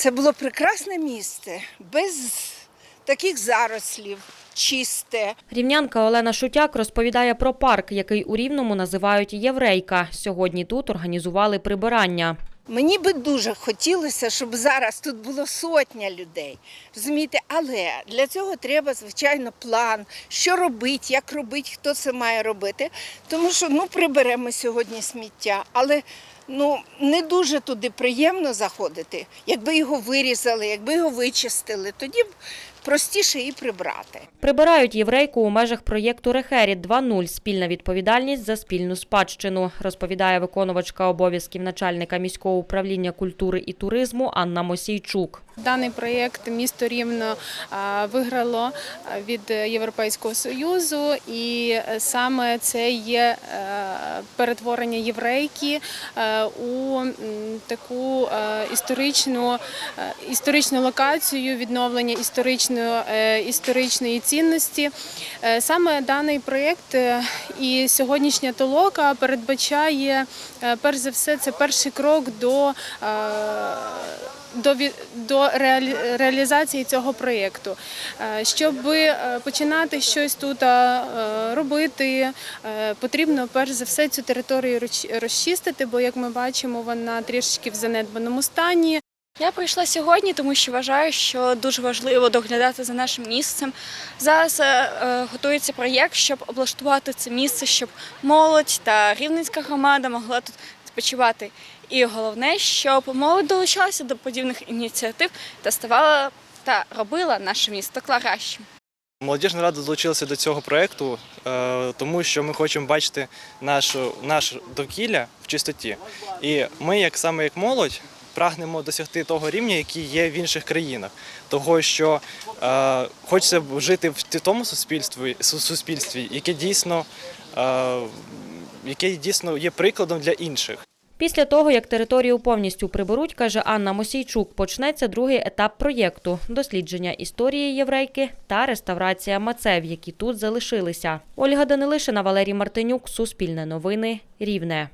Це було прекрасне місце, без таких зарослів, чисте. Рівнянка Олена Шутяк розповідає про парк, який у Рівному називають Єврейка. Сьогодні тут організували прибирання. Мені би дуже хотілося, щоб зараз тут було сотня людей. Розумієте, але для цього треба, звичайно, план, що робити, як робити, хто це має робити. Тому що ну, приберемо сьогодні сміття, але ну, не дуже туди приємно заходити. Якби його вирізали, якби його вичистили, тоді б простіше і прибрати. Прибирають єврейку у межах проєкту Рехеріт 2.0 спільна відповідальність за спільну спадщину, розповідає виконувачка обов'язків начальника міського управління культури і туризму Анна Мосійчук. Даний проєкт місто Рівно виграло від Європейського союзу, і е, саме це є е, перетворення єврейки е, у таку е, історичну, е, історичну локацію, відновлення історичної, е, історичної цінності. Саме даний проєкт і сьогоднішня толока передбачає перш за все це перший крок до. До, до реалі- реалізації цього проєкту. Е, Щоб е, починати щось тут е, робити, потрібно перш за все цю територію розчистити, бо, як ми бачимо, вона трішечки в занедбаному стані. Я прийшла сьогодні, тому що вважаю, що дуже важливо доглядати за нашим місцем. Зараз готується проєкт, щоб облаштувати це місце, щоб молодь та рівненська громада могла тут відпочивати. І головне, щоб молодь долучалася до подібних ініціатив та ставала та робила наше місто кращим. Молодіжна рада долучилася до цього проєкту, е, тому що ми хочемо бачити нашу, наше довкілля в чистоті. І ми, як саме як молодь, прагнемо досягти того рівня, який є в інших країнах. Того, що е, хочеться жити в тому суспільстві, су- суспільстві яке дійсно, е, яке дійсно є прикладом для інших. Після того, як територію повністю приберуть, каже Анна Мосійчук, почнеться другий етап проєкту – дослідження історії єврейки та реставрація мацев, які тут залишилися. Ольга Данилишина, Валерій Мартинюк, Суспільне новини, Рівне.